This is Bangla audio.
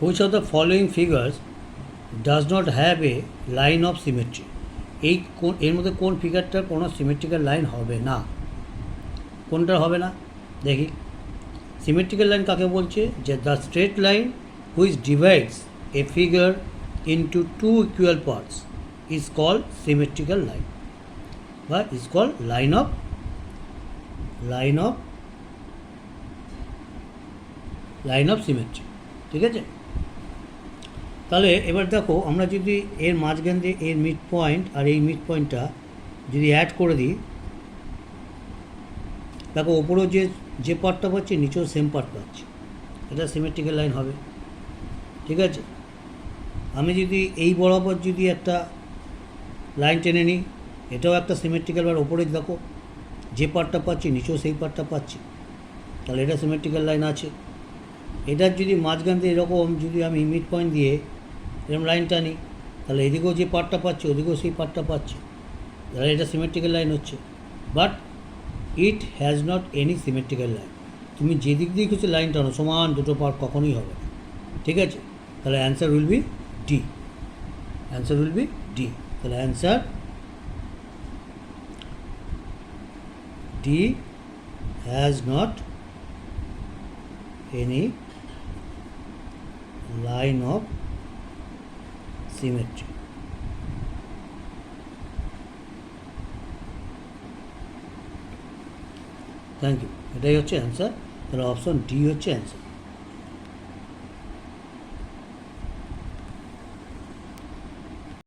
Which of the following figures does not have a line of symmetry এই কোন, এর মধ্যে কোন ফিগারটার কোনো সিমেট্রিক্যাল লাইন হবে না? কোনটা হবে না? দেখি। সিমেট্রিক্যাল লাইন কাকে বলছে? যে the straight line which divides a figure into two equal parts is call symmetrical line বা is call line of line of line of symmetry ঠিক আছে? তাহলে এবার দেখো, আমরা যদি এর মাঝখান দিয়ে এর মিড পয়েন্ট আর এই মিড পয়েন্টটা যদি অ্যাড করে দিই, দেখো ওপরেও যে যে পার্টটা পাচ্ছি, নিচেও সেম পার্ট পাচ্ছি। এটা সিমেট্রিক্যাল লাইন হবে। ঠিক আছে? আমি যদি এই বরাবর যদি একটা লাইন টেনে নিই, এটাও একটা সিমেট্রিক্যাল বার ওপরে দেখো, যে পার্টটা পাচ্ছি, নিচেও সেই পার্টটা পাচ্ছি। তাহলে এটা সিমেট্রিক্যাল লাইন আছে। এটার যদি মাঝখান দিয়ে এরকম যদি আমি মিড পয়েন্ট দিয়ে এরকম লাইন টানি, তাহলে এদিকেও যে পার্টটা পাচ্ছি, ওদিকেও সেই পার্টটা পাচ্ছি। তাহলে এটা সিমেট্রিক্যাল লাইন হচ্ছে। But it has not any symmetrical line তুমি যেদিক দিয়ে কিছু লাইন টানো, সমান দুটো পার্ট কখনোই হবে না। ঠিক আছে? তাহলে answer will be D answer will be D তাহলে answer D has not any line of symmetry. Thank you এটাই হচ্ছে অ্যান্সার তাহলে অপশন ডি হচ্ছে অ্যান্সার